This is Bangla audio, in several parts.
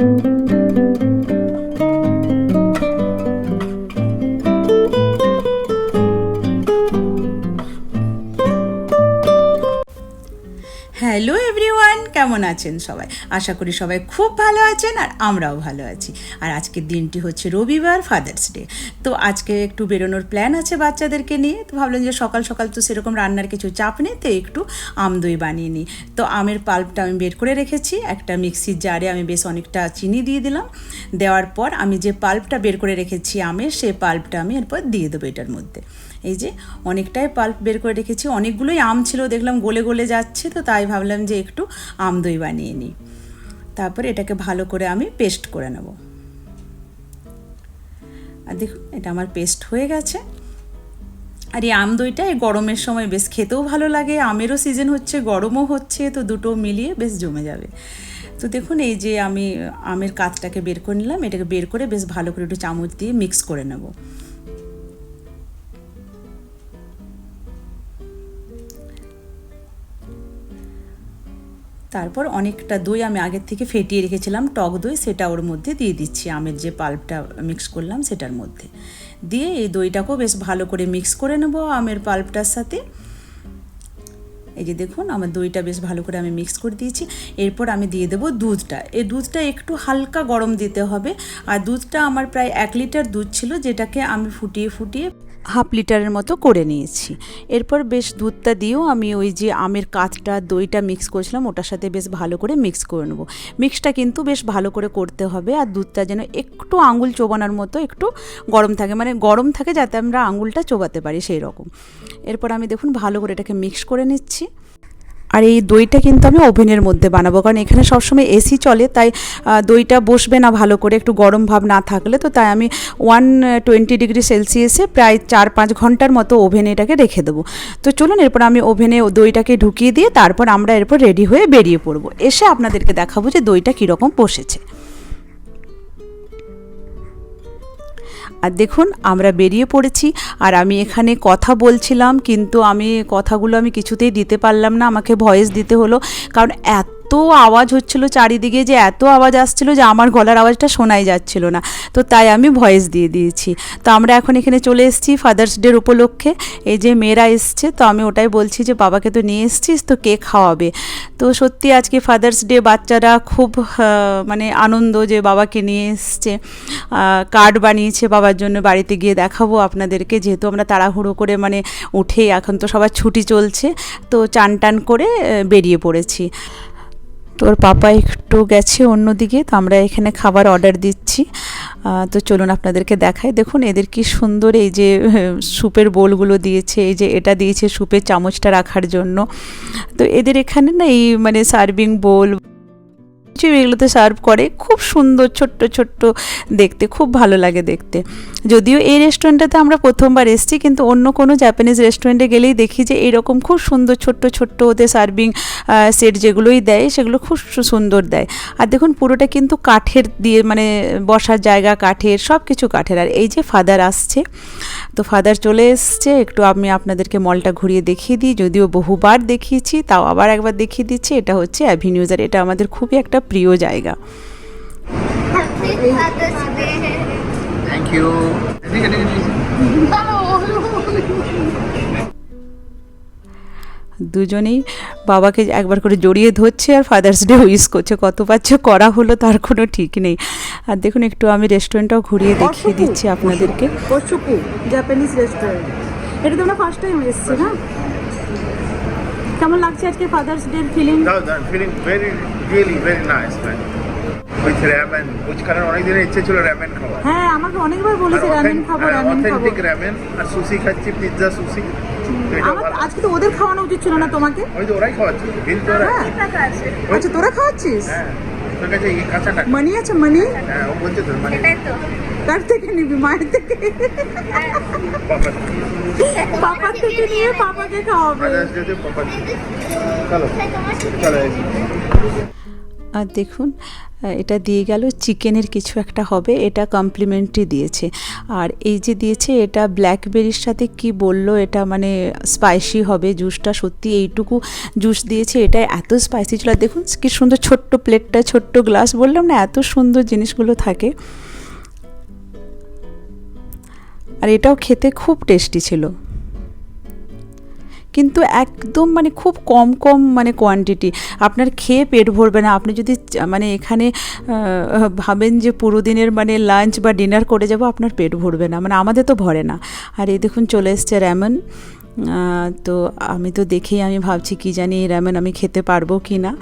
thank you. কেমন আছেন সবাই? আশা করি সবাই খুব ভালো আছেন আর আমরাও ভালো আছি। আর আজকের দিনটি হচ্ছে রবিবার ফাদার্স ডে তো আজকে একটু বেরোনোর প্ল্যান আছে বাচ্চাদেরকে নিয়ে। তো ভাবলাম যে সকাল সকাল তো সেরকম রান্নার কিছু চাপ নেই, তো একটু আম দই বানিয়ে নিই। তো আমের পাল্পটা আমি বের করে রেখেছি। একটা মিক্সির জারে আমি বেশ অনেকটা চিনি দিয়ে দিলাম। দেওয়ার পর আমি যে পাল্পটা বের করে রেখেছি আমের সেই পাল্পটা আমি এরপর দিয়ে দেবো এটার মধ্যে। এই যে অনেকটাই পাল্প বের করে রেখেছি। অনেকগুলোই আম ছিল, দেখলাম গলে গলে যাচ্ছে, তো তাই ভাবলাম যে একটু আম দই বানিয়ে নিই। তারপর এটাকে ভালো করে আমি পেস্ট করে নেব। আর দেখুন এটা আমার পেস্ট হয়ে গেছে। আর এই আম দইটা এই গরমের সময় বেশ খেতেও ভালো লাগে, আমেরও সিজন হচ্ছে, গরমও হচ্ছে, তো দুটো মিলিয়ে বেশ জমে যাবে। তো দেখুন, এই যে আমি আমের কাতটাকে বের করে নিলাম, এটাকে বের করে বেশ ভালো করে একটু চামচ দিয়ে মিক্স করে নেব। তারপর অনেকটা দই আমি আগের থেকে ফেটিয়ে রেখেছিলাম, টক দই সেটা ওর মধ্যে দিয়ে দিচ্ছি, আমের যে পাল্পটা মিক্স করলাম সেটার মধ্যে। দিয়ে এই দইটাকেও বেশ ভালো করে মিক্স করে নেব আমের পাল্পটার সাথে। এই যে দেখুন, আমার দইটা বেশ ভালো করে আমি মিক্স করে দিয়েছি। এরপর আমি দিয়ে দেবো দুধটা। এই দুধটা একটু হালকা গরম দিতে হবে। আর দুধটা আমার প্রায় এক লিটার দুধ ছিল, যেটাকে আমি ফুটিয়ে ফুটিয়ে হাফ লিটারের মতো করে নিয়েছি। এরপর বেশ দুধটা দিয়েও আমি ওই যে আমের কাঁচটা, দইটা মিক্স করেছিলাম, ওটার সাথে বেশ ভালো করে মিক্স করে নেব। মিক্সটা কিন্তু বেশ ভালো করে করতে হবে আর দুধটা যেন একটু আঙুল চোবানোর মতো, একটু গরম থাকে মানে গরম থাকে যাতে আমরা আঙুলটা চোবাতে পারি সেই রকম এরপর আমি দেখুন ভালো করে এটাকে মিক্স করে নিচ্ছি। আর এই দইটা কিন্তু আমি ওভেনের মধ্যে বানাবো, কারণ এখানে সবসময় এসি চলে, তাই দইটা বসবে না ভালো করে, একটু গরম ভাব না থাকলে, তো তাই আমি ওয়ান টোয়েন্টি ডিগ্রি সেলসিয়াসে প্রায় চার পাঁচ ঘণ্টার মতো ওভেনে এটাকে রেখে দেবো। তো চলুন, এরপর আমি ওভেনে দইটাকে ঢুকিয়ে দিয়ে তারপর আমরা এরপর রেডি হয়ে বেরিয়ে পড়ব। এসে আপনাদেরকে দেখাবো যে দইটা কীরকম বসেছে। আর দেখুন, আমরা বেরিয়ে পড়েছি আর আমি এখানে কথা বলছিলাম, কিন্তু আমি কথাগুলো আমি কিছুতেই দিতে পারলাম না। আমাকে ভয়েস দিতে হলো, কারণ এত এত আওয়াজ হচ্ছিল চারিদিকে যে এত আওয়াজ আসছিল যে আমার গলার আওয়াজটা শোনাই যাচ্ছিল না। তো তাই আমি ভয়েস দিয়ে দিয়েছি। তো আমরা এখন এখানে চলে এসেছি ফাদার্স ডের উপলক্ষে। এই যে মেয়েরা এসছে, তো আমি ওটাই বলছি যে, বাবাকে তো নিয়ে এসছিস, তো কে খাওয়াবে? তো সত্যি আজকে ফাদার্স ডে বাচ্চারা খুব মানে আনন্দ যে বাবাকে নিয়ে এসছে। কার্ড বানিয়েছে বাবার জন্য, বাড়িতে গিয়ে দেখাবো আপনাদেরকে। যেহেতু আমরা তাড়াহুড়ো করে মানে উঠেই এখন তো সবার ছুটি চলছে, তো চান টান করে বেরিয়ে পড়েছি। তো ওর পাপা একটু গেছে অন্যদিকে, তো আমরা এখানে খাবার অর্ডার দিচ্ছি। তো চলুন আপনাদেরকে দেখাই। দেখুন, এদের কি সুন্দর এই যে স্যুপের বোলগুলো দিয়েছে, এই যে এটা দিয়েছে স্যুপের চামচটা রাখার জন্য। তো এদের এখানে না এই মানে সার্ভিং বোল কিছু এগুলোতে সার্ভ করে, খুব সুন্দর ছোট্ট ছোট্ট দেখতে, খুব ভালো লাগে দেখতে। যদিও এই রেস্টুরেন্টটাতে আমরা প্রথমবার এসেছি, কিন্তু অন্য কোনো জাপানিজ রেস্টুরেন্টে গেলেই দেখি যে এরকম খুব সুন্দর ছোট্ট ছোট্ট ওদের সার্ভিং সেট যেগুলোই দেয়, সেগুলো খুব সুন্দর দেয়। আর দেখুন, পুরোটা কিন্তু কাঠের দিয়ে মানে বসার জায়গা, কাঠের সব কিছু কাঠের। আর এই যে ফাদার আসছে, তো ফাদার চলে এসছে, একটু আমি আপনাদেরকে মলটা ঘুরিয়ে দেখিয়ে দিই। যদিও বহুবার দেখিয়েছি, তাও আবার একবার দেখিয়ে দিচ্ছি। এটা হচ্ছে অ্যাভিনিউজ আর এটা আমাদের খুবই একটা প্রিয় জায়গা। থ্যাংক ইউ দুজনেই বাবাকে একবার করে জড়িয়ে ধরছে আর ফাদার্স ডে উইস করছে। কত পাচ্ছে করা হলো তার কোনো ঠিক নেই। আর দেখুন একটু আমি রেস্টুরেন্টটাও ঘুরিয়ে দেখিয়ে দিচ্ছি আপনাদেরকে। জাপানিজ রেস্টুরেন্ট এটা তো আমরা ফার্স্ট টাইম এসেছি না? কেমন লাগছে আজকে father's day feeling feeling very, really very nice, man. With ramen, বুঝখানের অনেক দিনের ইচ্ছে ছিল ramen খাওয়া হ্যাঁ আমাকে অনেকবার বলেছে রামেন খাব রামেন খাব। অথেন্টিক ramen আর সুশি খাচ্ছি পিৎজা সুশি আমার আজকে তো ওদের খাওয়ানো উচিত ছিল না তোমাকে? ওই তো ওরাই খাওয়াচ্ছে বিল তো ওরাই। হ্যাঁ। আচ্ছা তোরা খাওয়াচ্ছিস? হ্যাঁ। তোর কাছে এই কাঁচা টাকা মানি আছে মানি? হ্যাঁ ও বলছে তো মানে। কার থেকে নিবি, মায়ের থেকে? পাপার থেকে নিয়ে পাপাকে খাওয়াবে। আর দেখুন, এটা দিয়ে গেল, চিকেনের কিছু একটা হবে, এটা কমপ্লিমেন্টারি দিয়েছে। আর এই যে দিয়েছে, এটা ব্ল্যাকবেরির সাথে কি বলল, এটা মানে স্পাইসি হবে জুসটা সত্যি এইটুকু জুস দিয়েছে, এটা এত স্পাইসি ছিল। দেখুন, কি সুন্দর ছোট্ট প্লেটটা ছোট্ট গ্লাস বললাম না, এত সুন্দর জিনিসগুলো থাকে। আর এটাও খেতে খুব টেস্টি ছিল। কিন্তু একদম মানে খুব কম কম মানে কোয়ান্টিটি আপনার খেয়ে পেট ভরবে না। আপনি যদি মানে এখানে ভাবেন যে পুরো দিনের মানে লাঞ্চ বা ডিনার করে যাব, আপনার পেট ভরবে না। মানে আমাদের তো ভরে না। আর এই দেখুন, চলে এসছে র্যামন তো আমি তো দেখেই আমি ভাবছি, কি জানি র্যামেন আমি খেতে পারব কি না।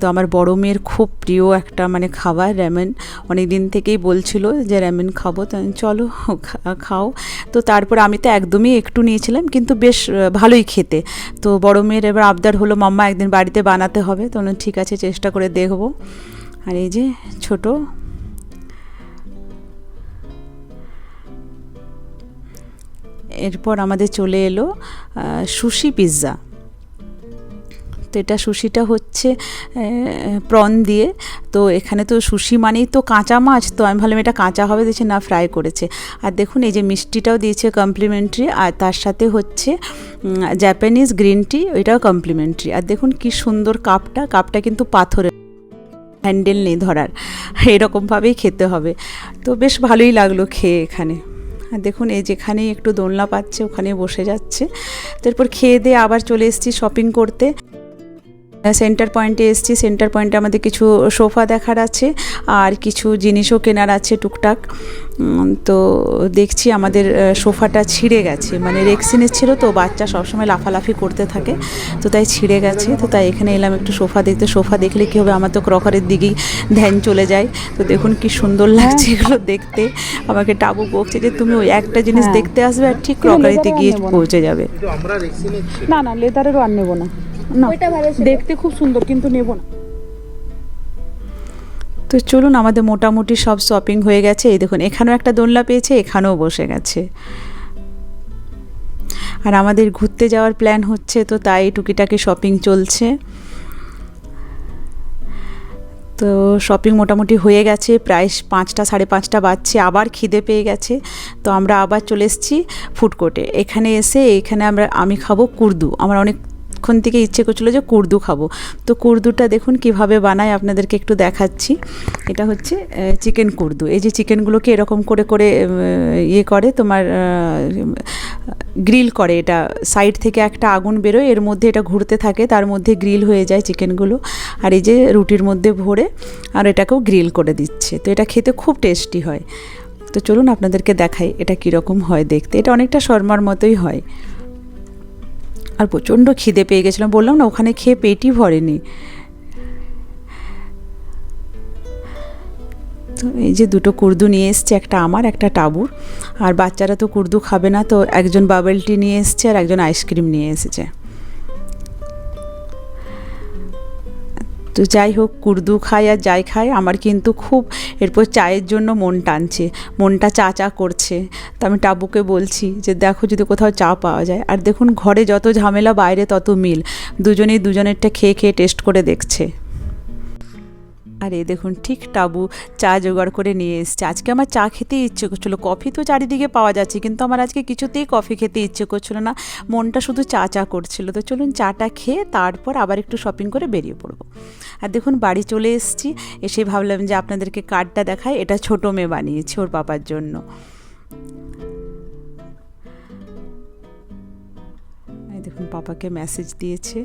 তো আমার বড় মেয়ের খুব প্রিয় একটা মানে খাবার র্যামেন অনেক দিন থেকেই বলছিল যে র্যামেন খাব। তো চলো খাও। তো তারপর আমি তো একদমই একটু নিয়েছিলাম, কিন্তু বেশ ভালোই খেতে। তো বড় মেয়ের এবার আবদার হলো, মাম্মা, একদিন বাড়িতে বানাতে হবে। তো ঠিক আছে, চেষ্টা করে দেখব। আর এই যে ছোট এরপর আমাদের চলে এলো সুশি পিৎজা। তো এটা সুশিটা হচ্ছে প্রন দিয়ে। তো এখানে তো সুশি মানেই তো কাঁচা মাছ, তো আমি ভাবলাম এটা কাঁচা হবে দিয়েছে না ফ্রাই করেছে। আর দেখুন, এই যে মিষ্টিটাও দিয়েছে কমপ্লিমেন্টারি আর তার সাথে হচ্ছে জাপানিজ গ্রিন টি ওইটাও কমপ্লিমেন্টারি আর দেখুন, কি সুন্দর কাপটা কাপটা কিন্তু পাথরের হ্যান্ডেল নেই ধরার। এরকমভাবেই খেতে হবে। তো বেশ ভালোই লাগল খেয়ে এখানে। আর দেখুন, এই যেখানেই একটু দোলনা পাচ্ছে ওখানে বসে যাচ্ছে। তারপর খেয়ে দিয়ে আবার চলে এসেছি শপিং করতে। সেন্টার পয়েন্টে এসেছি। সেন্টার পয়েন্টে আমাদের কিছু সোফা দেখার আছে আর কিছু জিনিসও কেনার আছে টুকটাক। তো দেখছি আমাদের সোফাটা ছিঁড়ে গেছে। মানে রেক্সিনের ছিল তো বাচ্চা সবসময় লাফালাফি করতে থাকে তো তাই ছিঁড়ে গেছে। তো তাই এখানে এলাম একটু সোফা দেখতে। সোফা দেখলে কী হবে? আমার তো ক্রকারের দিকেই ধ্যান চলে যায়। তো দেখুন কি সুন্দর লাগছে এগুলো দেখতে। আমাকে টাবু বকছে যে তুমি ওই একটা জিনিস হ্যাঁ। দেখতে আসবে আর ঠিক ক্রকারিতে গিয়ে পৌঁছে যাবে। না না লেদারেরও আর নেব না। না। দেখতে খুব সুন্দর কিন্তু নেব না। তো চলুন আমাদের মোটামুটি সব শপিং হয়ে গেছে। এই দেখুন এখানেও একটা দোলনা পেয়েছে এখানেও বসে গেছে। আর আমাদের ঘুরতে যাওয়ার প্ল্যান হচ্ছে তো তাই টুকিটাকি শপিং চলছে। তো শপিং মোটামুটি হয়ে গেছে প্রায় পাঁচটা সাড়ে পাঁচটা বাজছে আবার খিদে পেয়ে গেছে। তো আমরা আবার চলে এসেছি ফুড কোর্টে এখানে এসে এখানে আমরা আমি খাব কুর্দু। আমার অনেকক্ষণ থেকে ইচ্ছে করছিল যে কুর্দু খাব। তো কুর্দুটা দেখুন কীভাবে বানায়, আপনাদেরকে একটু দেখাচ্ছি। এটা হচ্ছে চিকেন কুর্দু। এই যে চিকেনগুলোকে এরকম করে করে ইয়ে করে, তোমার গ্রিল করে এটা। সাইড থেকে একটা আগুন বেরোয়, এর মধ্যে এটা ঘুরতে থাকে, তার মধ্যে গ্রিল হয়ে যায় চিকেনগুলো। আর এই যে রুটির মধ্যে ভরে, আর এটাকেও গ্রিল করে দিচ্ছে। তো এটা খেতে খুব টেস্টি হয়। তো চলুন আপনাদেরকে দেখাই এটা কীরকম হয় দেখতে। এটা অনেকটা শর্মার মতোই হয়। আর প্রচণ্ড খিদে পেয়ে গেছিলাম। বললাম, না, ওখানে খেয়ে পেটই ভরেনি। তো এই যে দুটো কুর্দু নিয়ে এসছে, একটা আমার, একটা টাবুর। আর বাচ্চারা তো কুর্দু খাবে না, তো একজন বাবেলটি নিয়ে এসছে আর একজন আইসক্রিম নিয়ে এসেছে। তো যাই হোক, কুর্দু খাই আর যাই খাই আমার কিন্তু খুব এরপর চায়ের জন্য মন টানছে, মনটা চা চা করছে। তো আমি টাবুকে বলছি যে, দেখো যদি কোথাও চা পাওয়া যায়। আর দেখুন, ঘরে যত ঝামেলা, বাইরে তত মিল। দুজনেই দুজনেরটা খেয়ে খেয়ে টেস্ট করে দেখছে। আর দেখুন, ঠিক টাবু চা জোগাড় করে নিয়ে এসছে। আজকে আমার চা খেতে ইচ্ছে করছিল, কফি তো চারিদিকে পাওয়া যাচ্ছে, কিন্তু আমার আজকে কিছুতেই কফি খেতে ইচ্ছে করছিল না। মনটা শুধু চা চা করছিল। তো চলুন চাটা খেয়ে তারপর আবার একটু শপিং করে বেরিয়ে পড়ব। আর দেখুন, বাড়ি চলে এসেছি। এসে ভাবলাম যে আপনাদেরকে কার্ডটা দেখায় এটা ছোটো মেয়ে বানিয়েছে ওর বাবার জন্য। দেখুন, পাপাকে মেসেজ দিয়েছে।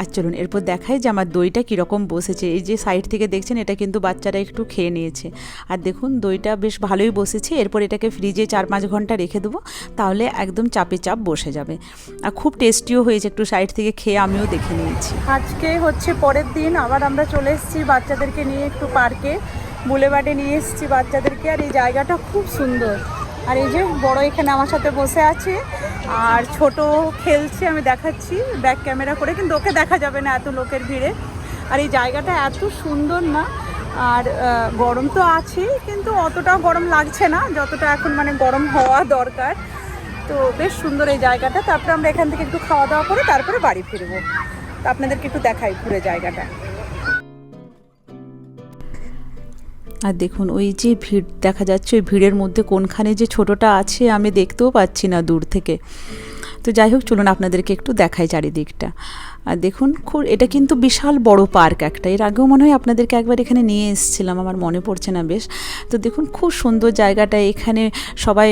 আর চলুন, এরপর দেখাই যে আমার দইটা কীরকম বসেছে। এই যে সাইড থেকে দেখছেন, এটা কিন্তু বাচ্চারা একটু খেয়ে নিয়েছে। আর দেখুন, দইটা বেশ ভালোই বসেছে। এরপর এটাকে ফ্রিজে চার পাঁচ ঘণ্টা রেখে দেবো, তাহলে একদম চাপে চাপ বসে যাবে। আর খুব টেস্টিও হয়েছে একটু সাইড থেকে খেয়ে আমিও দেখে নিয়েছি। আজকে হচ্ছে পরের দিন, আবার আমরা চলে এসেছি বাচ্চাদেরকে নিয়ে একটু পার্কে বুলেবার্ডে নিয়ে এসেছি বাচ্চাদেরকে, আর এই জায়গাটা খুব সুন্দর। আর এই যে বড় এখানে আমার সাথে বসে আছে, আর ছোট খেলছে, আমি দেখাচ্ছি ব্যাক ক্যামেরা করে, কিন্তু ওকে দেখা যাবে না এত লোকের ভিড়ে। আর এই জায়গাটা এত সুন্দর না, আর গরম তো আছেই, কিন্তু অতটাও গরম লাগছে না, যতটা এখন মানে গরম হওয়া দরকার। তো বেশ সুন্দর এই জায়গাটা। তারপরে আমরা এখান থেকে একটু খাওয়া দাওয়া করে, তারপরে বাড়ি ফিরবো। তো আপনাদেরকে একটু দেখাই ঘুরে জায়গাটা। আর দেখুন, ওই যে ভিড়, দেখা যাচ্ছে ওই ভিড়ের মধ্যে কোনখানে যে ছোটটা আছে, আমি দেখতেও পাচ্ছি না দূর থেকে। তো যাই হোক, চলুন আপনাদেরকে একটু দেখাই চারিদিকটা। আর দেখুন, খুব, এটা কিন্তু বিশাল বড় পার্ক একটা। এর আগেও মনে হয় আপনাদেরকে একবার এখানে নিয়ে এসেছিলাম, আমার মনে পড়ছে না বেশ। তো দেখুন, খুব সুন্দর জায়গাটা, এখানে সবাই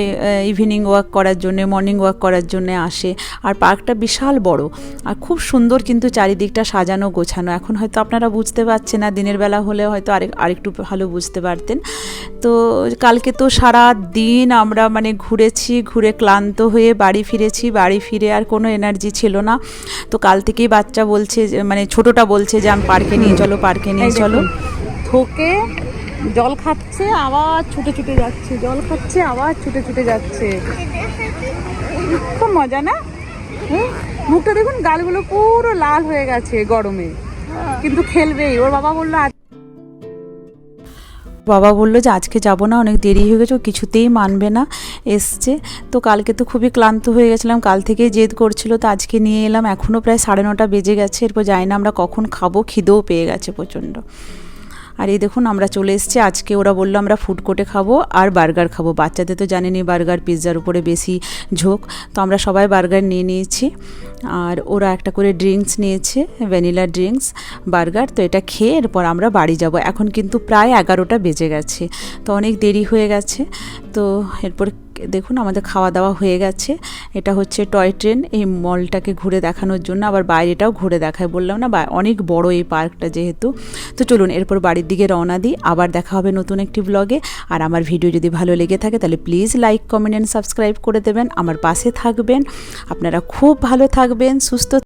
ইভিনিং ওয়াক করার জন্যে মর্নিং ওয়াক করার জন্যে আসে। আর পার্কটা বিশাল বড়। আর খুব সুন্দর কিন্তু চারিদিকটা সাজানো, গোছানো। এখন হয়তো আপনারা বুঝতে পারছেন না, দিনের বেলা হলে হয়তো আরেক, আরেকটু ভালো বুঝতে পারতেন। তো কালকে তো সারা দিন আমরা মানে ঘুরেছি, ঘুরে ক্লান্ত হয়ে বাড়ি ফিরেছি, বাড়ি ফিরে আর কোনো এনার্জি ছিল না। তো কাল থেকেই বাচ্চা বলছে মানে ছোটটা বলছে যে আমি পার্কে নিয়ে চলো পার্কে নিয়ে চলো। থোকে জল খাচ্ছে আবার ছুটে ছুটে যাচ্ছে জল খাচ্ছে আবার ছুটে ছুটে যাচ্ছে। খুব মজা না? মুখটা দেখুন গালগুলো পুরো লাল হয়ে গেছে গরমে। কিন্তু খেলবেই। ওর বাবা বলল বাবা বলল যে আজকে যাব না, অনেক দেরি হয়ে গেছে, ও কিছুতেই মানবে না, এসছে। তো কালকে তো খুবই ক্লান্ত হয়ে গেছিলাম, কাল থেকে জেদ করছিল, তো আজকে নিয়ে এলাম, এখনও প্রায় সাড়ে নটা বেজে গেছে, এরপর যাই না, আমরা কখন খাব, খিদেও পেয়ে গেছে প্রচণ্ড। আর এই দেখুন, আমরা চলে এসেছি। আজকে ওরা বলল, আমরা ফুড কোর্টে খাব আর বার্গার খাব। বাচ্চাদের তো জানেনই বার্গার পিৎজার উপরে বেশি ঝোঁক। তো আমরা সবাই বার্গার নিয়ে নিয়েছি। আর ওরা একটা করে ড্রিঙ্কস নিয়েছে ভ্যানিলা ড্রিঙ্কস বার্গার তো এটা খেয়ে এরপর আমরা বাড়ি যাব। এখন কিন্তু প্রায় এগারোটা বেজে গেছে। তো অনেক দেরি হয়ে গেছে। তো এরপর দেখুন আমাদের খাওয়া দাওয়া হয়ে গেছে। এটা হচ্ছে টয় ট্রেন, এই মলটাকে ঘুরে দেখানোর জন্য। আবার বাইরেটাও ঘুরে দেখায় বললাম না, বা অনেক বড় এই পার্কটা যেহেতু। তো চলুন এরপর বাড়ির দিকে রওনা দিই। আবার দেখা হবে নতুন একটি ব্লগে আর আমার ভিডিও যদি ভালো লেগে থাকে, তাহলে please like comment and subscribe করে দেবেন। আমার পাশে থাকবেন। আপনারা খুব ভালো থাকবেন, সুস্থ